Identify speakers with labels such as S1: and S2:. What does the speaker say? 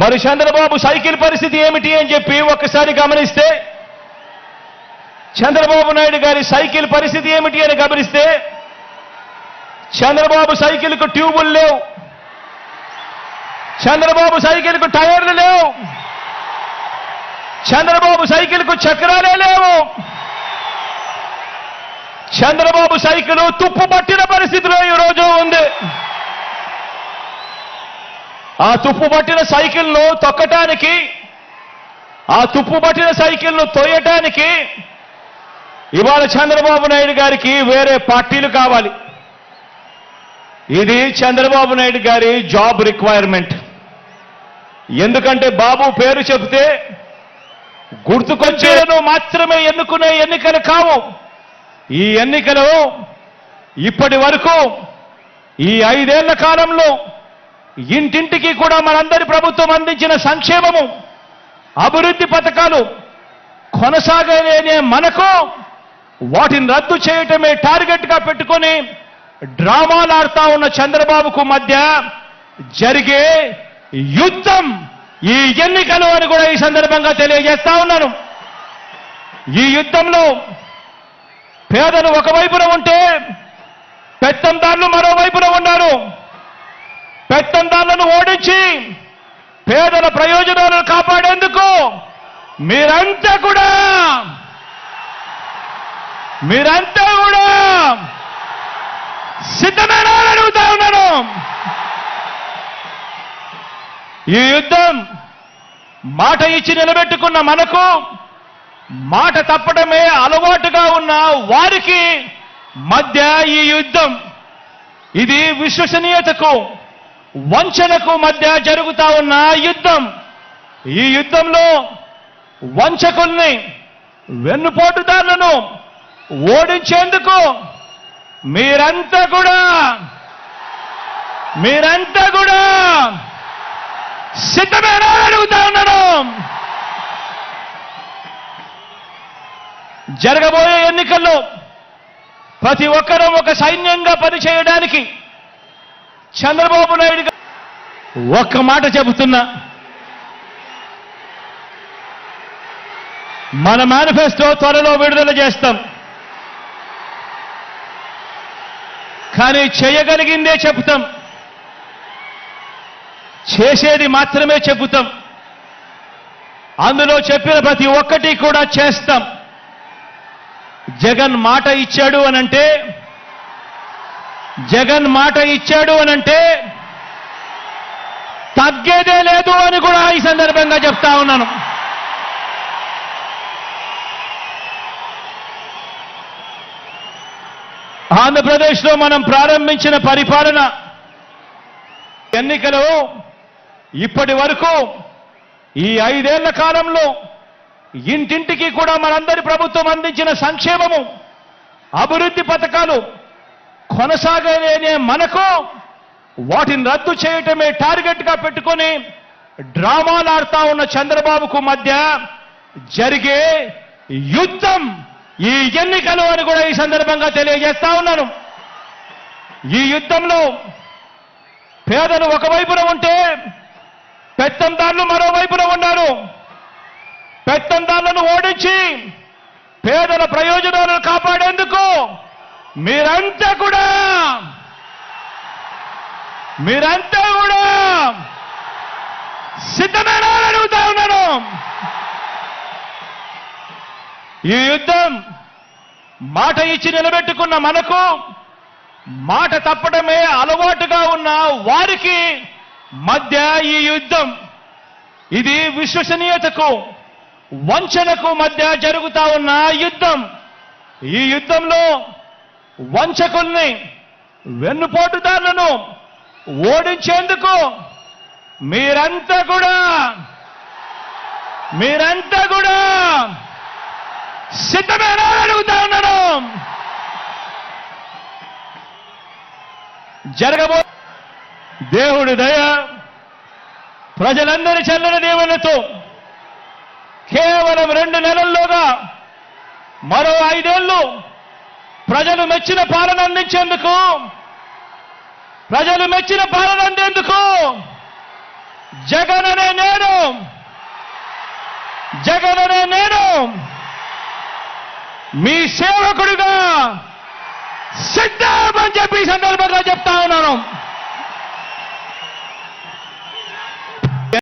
S1: మరి చంద్రబాబు సైకిల్ పరిస్థితి ఏమిటి అని చెప్పి ఒక్కసారి గమనిస్తే చంద్రబాబు నాయుడు గారి సైకిల్ పరిస్థితి ఏమిటి అని గమనిస్తే చంద్రబాబు సైకిల్కు ట్యూబులు లేవు. చంద్రబాబు సైకిల్కు టైర్లు లేవు. చంద్రబాబు సైకిల్కు చక్రాలే లేవు. చంద్రబాబు సైకిల్ తుప్పు పట్టిన పరిస్థితిలో ఈరోజు ఉంది. ఆ తుప్పు పట్టిన సైకిల్ను తొక్కటానికి ఆ తుప్పు పట్టిన సైకిల్ను తోయటానికి ఇవాళ చంద్రబాబు నాయుడు గారికి వేరే పార్టీలు కావాలి. ఇది చంద్రబాబు నాయుడు గారి జాబ్ రిక్వైర్మెంట్. ఎందుకంటే బాబు పేరు చెబితే గుర్తుకొచ్చేను మాత్రమే ఎన్నుకునే ఎన్నికలు కావు. ఈ ఎన్నికలు ఇప్పటి వరకు ఈ ఐదేళ్ళ కాలంలో ఇంటింటికి కూడా మనందరి ప్రభుత్వం అందించిన సంక్షేమము అభివృద్ధి పథకాలు కొనసాగలేనే మనకు వాటిని రద్దు చేయటమే టార్గెట్గా పెట్టుకొని డ్రామాలు ఆడుతా ఉన్న చంద్రబాబుకు మధ్య జరిగే యుద్ధం ఈ ఎన్నికలు అని కూడా ఈ సందర్భంగా తెలియజేస్తా ఉన్నాను. ఈ యుద్ధంలో పేదలు ఒకవైపున ఉంటే పెత్తందారులు మరోవైపున ఉన్నారు. పెత్తందారులను ఓడించి పేదల ప్రయోజనాలను కాపాడేందుకు మీరంతా కూడా మీరంతా కూడా సిద్ధమేనా అడుగుతా ఉన్నాను. ఈ యుద్ధం మాట ఇచ్చి నిలబెట్టుకున్న మనకు మాట తప్పడమే అలవాటుగా ఉన్న వారికి మధ్య ఈ యుద్ధం ఇది విశ్వసనీయతకు వంచనకు మధ్య జరుగుతా ఉన్న యుద్ధం ఈ యుద్ధంలో వంచకుల్ని వెన్నుపోటుదారులను ఓడించేందుకు మీరంతా కూడా మీరంతా కూడా సిద్ధమేనా అడుగుతా ఉన్నాను. జరగబోయే ఎన్నికల్లో ప్రతి ఒక్కరూ ఒక సైన్యంగా పనిచేయడానికి చంద్రబాబు నాయుడు ఒక్క మాట చెబుతున్నా. మన మేనిఫెస్టో త్వరలో విడుదల చేస్తాం. కానీ చేయగలిగిందే చెబుతాం. చేసేది మాత్రమే చెబుతాం. అందులో చెప్పిన ప్రతి ఒక్కటి కూడా చేస్తాం. జగన్ మాట ఇచ్చాడు అనంటే జగన్ మాట ఇచ్చాడు అనంటే తగ్గేదే లేదు అని కూడా ఈ సందర్భంగా చెప్తా ఉన్నాను. ఆంధ్రప్రదేశ్లో మనం ప్రారంభించిన పరిపాలన ఎన్నికలు ఇప్పటి వరకు ఈ ఐదేళ్ళ కాలంలో ఇంటింటికి కూడా మనందరి ప్రభుత్వం అందించిన సంక్షేమము అభివృద్ధి పథకాలు కొనసాగలేనే మనకు. వాటిని రద్దు చేయటమే టార్గెట్గా పెట్టుకొని డ్రామాలు ఆడుతా ఉన్న చంద్రబాబుకు మధ్య జరిగే యుద్ధం ఈ ఎన్నికలు అని కూడా ఈ సందర్భంగా తెలియజేస్తా ఉన్నాను. ఈ యుద్ధంలో పేదలు ఒకవైపున ఉంటే పెత్తందారులు మరోవైపున ఉన్నారు పెత్తందారులను ఓడించి పేదల ప్రయోజనాలను కాపాడేందుకు మీరంతా కూడా! మీరంతా కూడా! సిద్ధమేనా అడుగుతా ఉన్నాను! ఈ యుద్ధం మాట ఇచ్చి నిలబెట్టుకున్న మనకు మాట తప్పడమే అలవాటుగా ఉన్న వారికి మధ్య ఈ యుద్ధం ఇది విశ్వసనీయతకు వంచనకు మధ్య జరుగుతా ఉన్న యుద్ధం. ఈ యుద్ధంలో వంచకుల్ని వెన్నుపోటుదారులను ఓడించేందుకు మీరంతా కూడా మీరంతా కూడా సిద్ధమేనా అడుగుతా ఉన్నాను జరగబో దేవుడి దయ ప్రజలందరి చల్లని దేవులతో కేవలం రెండు నెలల్లోగా మరో ఐదేళ్ళు ప్రజలు మెచ్చిన పాలన అందించేందుకు ప్రజలు మెచ్చిన పాలన అందేందుకు జగన్ అనే నేను జగన్ అనే నేను మీ సేవకుడిగా సిద్ధమని చెప్పి సందర్భంగా చెప్తా ఉన్నాను.